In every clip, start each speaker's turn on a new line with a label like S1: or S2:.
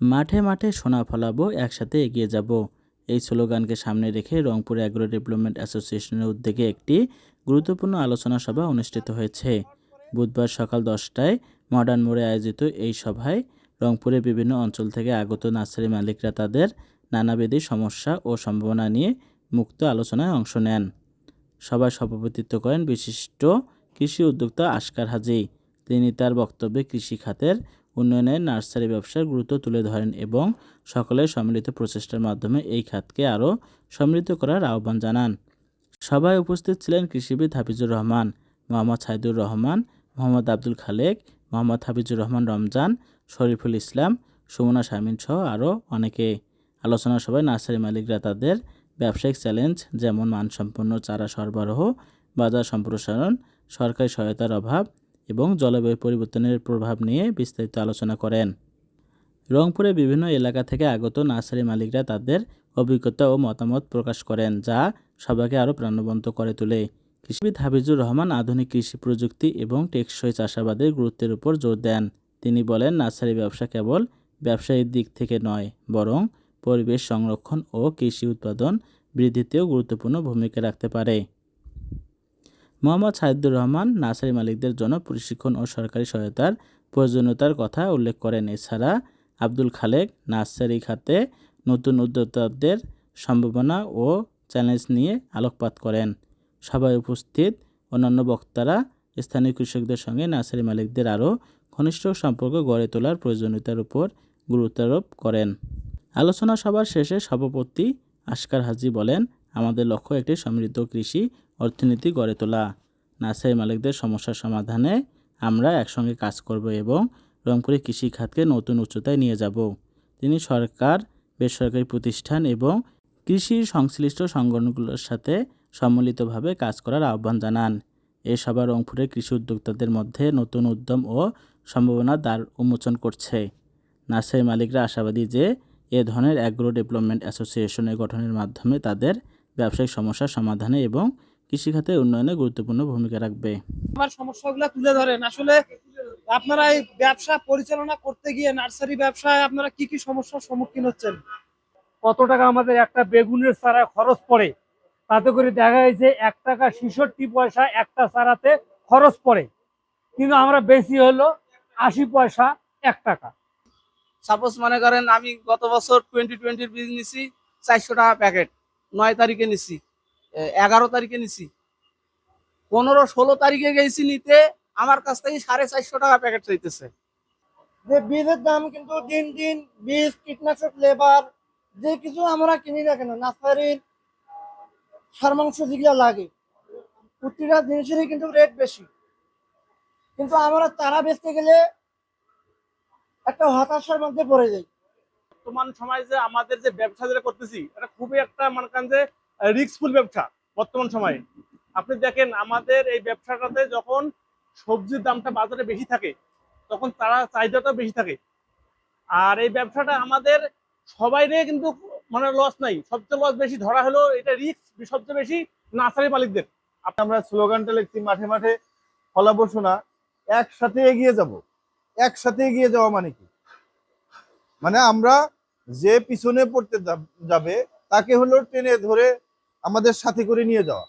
S1: মাঠে মাঠে সোনা ফলাবো, একসাথে এগিয়ে যাব। এই স্লোগানকে সামনে রেখে রংপুর অ্যাগ্রো ডেভেলপমেন্ট অ্যাসোসিয়েশনের উদ্যোগে একটি গুরুত্বপূর্ণ আলোচনা সভা অনুষ্ঠিত হয়েছে। বুধবার সকাল দশটায় মডার্ন মোড়ে আয়োজিত এই সভায় রংপুরের বিভিন্ন অঞ্চল থেকে আগত নার্সারি মালিকরা তাদের নানাবিধি সমস্যা ও সম্ভাবনা নিয়ে মুক্ত আলোচনায় অংশ নেন। সভায় সভাপতিত্ব করেন বিশিষ্ট কৃষি উদ্যোক্তা আশকার হাজি। তিনি তার বক্তব্যে কৃষি খাতের উন্নয়নে নার্সারি ব্যবসার গুরুত্ব তুলে ধরেন এবং সকলের সম্মিলিত প্রচেষ্টার মাধ্যমে এই খাতকে আরও সমৃদ্ধ করার আহ্বান জানান। সভায় উপস্থিত ছিলেন কৃষিবিদ হাফিজুর রহমান, মোহাম্মদ সাইদুর রহমান, মোহাম্মদ আব্দুল খালেক, মোহাম্মদ হাফিজুর রহমান রমজান, শরীফুল ইসলাম, সুমনা শামিন সহ আরও অনেকে। আলোচনা সভায় নার্সারি মালিকরা তাদের ব্যবসায়িক চ্যালেঞ্জ যেমন মানসম্পন্ন চারা সরবরাহ, বাজার সম্প্রসারণ, সরকারি সহায়তার অভাব এবং জলবায়ু পরিবর্তনের প্রভাব নিয়ে বিস্তারিত আলোচনা করেন। রংপুরে বিভিন্ন এলাকা থেকে আগত নার্সারি মালিকরা তাদের অভিজ্ঞতা ও মতামত প্রকাশ করেন, যা সবাইকে আরও প্রাণবন্ত করে তোলে। কৃষিবিদ হাফিজুর রহমান আধুনিক কৃষি প্রযুক্তি এবং টেকসই চাষাবাদের গুরুত্বের উপর জোর দেন। তিনি বলেন, নার্সারি ব্যবসা কেবল ব্যবসায়ীর দিক থেকে নয়, বরং পরিবেশ সংরক্ষণ ও কৃষি উৎপাদন বৃদ্ধিতেও গুরুত্বপূর্ণ ভূমিকা রাখতে পারে। মোহাম্মদ সাইদুর রহমান নার্সারি মালিকদের জন্য প্রশিক্ষণ ও সরকারি সহায়তার প্রয়োজনীয়তার কথা উল্লেখ করেন। এছাড়া আব্দুল খালেক নার্সারি খাতে নতুন উদ্যোক্তাদের সম্ভাবনা ও চ্যালেঞ্জ নিয়ে আলোকপাত করেন। সভায় উপস্থিত অন্যান্য বক্তারা স্থানীয় কৃষকদের সঙ্গে নার্সারি মালিকদের আরও ঘনিষ্ঠ সম্পর্ক গড়ে তোলার প্রয়োজনীয়তার উপর গুরুত্বারোপ করেন। আলোচনা সভার শেষে সভাপতি আশকার হাজি বলেন আমাদের লক্ষ্য একটি সমৃদ্ধ কৃষি অর্থনীতি গড়ে তোলা। নার্সারি মালিকদের সমস্যার সমাধানে আমরা একসঙ্গে কাজ করব এবং রংপুরে কৃষি খাতকে নতুন উচ্চতায় নিয়ে যাব। তিনি সরকার, বেসরকারি প্রতিষ্ঠান এবং কৃষি সংশ্লিষ্ট সংগঠনগুলোর সাথে সম্মিলিতভাবে কাজ করার আহ্বান জানান। এ সভা রংপুরের কৃষি উদ্যোক্তাদের মধ্যে নতুন উদ্যম ও সম্ভাবনার দ্বার উন্মোচন করছে। নার্সারি মালিকরা আশাবাদী যে এ ধরনের অ্যাগ্রো ডেভেলপমেন্ট অ্যাসোসিয়েশনের গঠনের মাধ্যমে তাদের ব্যবসায়িক সমস্যার সমাধানে এবং কৃষিখাতের উন্নয়নে গুরুত্বপূর্ণ ভূমিকা রাখবে।
S2: আমার সমস্যাগুলো তুলে ধরেন। আসলে আপনারা এই ব্যবসা পরিচালনা করতে গিয়ে নার্সারি ব্যবসায় আপনারা কি কি সমস্যার সম্মুখীন হচ্ছেন?
S3: কত টাকা আমাদের একটা বেগুনের চারা খরচ পড়ে? তাতে করে দেখা যাচ্ছে এক টাকা ছেষট্টি পয়সা একটা চারাতে খরচ পড়ে। কিন্তু আমরা বেশি হলো আশি পয়সা এক টাকা।
S2: সাপোজ মনে করেন আমি গত বছর টোয়েন্টি টোয়েন্টির বীজ নিছি চারশো টাকা প্যাকেট নয় তারিখে নিছি এগারো তারিখে নিছি। পনেরো, ষোলো তারিখে গেছি নিতে, আমার কাছ থেকে সাড়ে চারশো টাকা প্যাকেট চাইতেছে।
S4: যে বীজের দাম কিন্তু দিন দিন, বীজ, কীটনাশক, লেবার, যে কিছু আমরা কিনি না কেন, নার্সারির, সার মাংস যেগুলো লাগে, প্রতিটা জিনিসেরই কিন্তু রেট বেশি। কিন্তু আমরা তারা বেচতে গেলে একটা হতাশার মধ্যে পড়ে যাই।
S5: বর্তমান সময় যে আমাদের যে ব্যবসা যেটা করতেছি, এটা খুবই একটা মনে করেন যে রিস্কফুল ব্যবসা বর্তমান সময়ে। আপনি দেখেন আমাদের এই ব্যবসাটাতে যখন সবজির দামটা বাজারে বেশি থাকে, তখন তারা চাহিদাটা বেশি থাকে। আর এই ব্যবসাটা আমাদের সবাই কিন্তু মানে লস নাই। সবচেয়ে লস বেশি ধরা হলো এটা রিক্স সবচেয়ে বেশি নার্সারি মালিকদের।
S6: আমরা স্লোগানটা লিখছি, মাঠে মাঠে ফলাবো শোনা একসাথে এগিয়ে যাব। একসাথে এগিয়ে যাওয়া মানে কি? মানে আমরা যে পিছনে পড়তে যাবে, তাকে হলো টেনে ধরে আমাদের সাথে করে নিয়ে যাওয়া।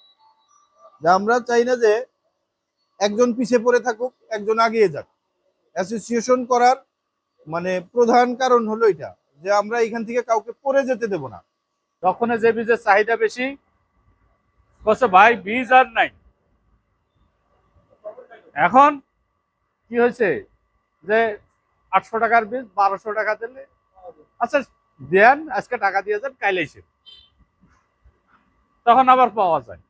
S6: যে আমরা চাই না যে একজন পিছিয়ে পড়ে থাকুক, একজন আগিয়ে যাক। অ্যাসোসিয়েশন করার মানে প্রধান কারণ হলো এটা, যে আমরা এখান থেকে কাউকে পড়ে যেতে দেব না।
S3: যখন যে বীজের চাহিদা বেশি ভাই, বীজ আর নাই। এখন কি হয়েছে? যে আটশো টাকার বীজ, বারোশো টাকা দিলে আচ্ছা দেন, আজকে টাকা দিয়ে যান কাইলে এসে তখন আবার পাওয়া যায়।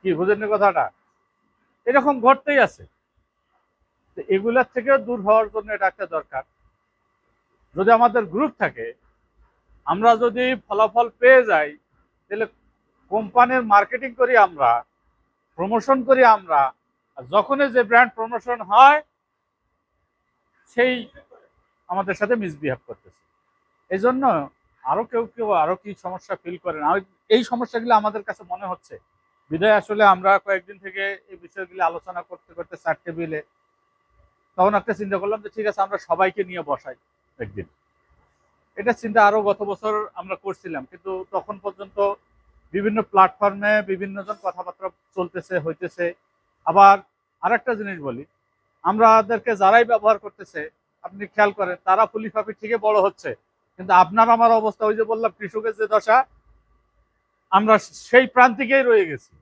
S3: কি বুঝেন কথাটা? এরকম ঘটতেই আছে। এগুলার থেকেও দূর হওয়ার জন্য এটা একটা দরকার। যদি আমাদের গ্রুপ থাকে, আমরা যদি ফলাফল পেয়ে যাই, তাহলে কোম্পানির মার্কেটিং করি আমরা প্রমোশন করি আমরা যখনই যে ব্র্যান্ড প্রমোশন হয়, সেই আমাদের সাথে মিসবিহেভ করতেছে। এই জন্য আরও কেউ কেউ আরও কি সমস্যা ফিল করেন আর এই সমস্যাগুলো আমাদের কাছে মনে হচ্ছে। বিদায় আসলে আমরা কয়েকদিন থেকে এই বিষয়গুলো আলোচনা করতে করতে চার টেবিলে তখন একটা চিন্তা করলাম যে ঠিক আছে, আমরা সবাইকে নিয়ে বসাই একদিন। এটা চিন্তা আরও গত বছর আমরা করছিলাম, কিন্তু তখন পর্যন্ত বিভিন্ন প্ল্যাটফর্মে বিভিন্ন জন কথাবার্তা চলতেছে, হইতেছে। আবার আরেকটা জিনিস বলি আমাদেরকে যারাই ব্যবহার করতেছে আপনি খেয়াল করেন, তারা ফুলি ফাঁপি থেকে বড় হচ্ছে। কিন্তু আপনার আমার অবস্থা ওই যে বললাম, কৃষকের যে দশা, আমরা সেই প্রান্তিকেই রয়ে গেছি।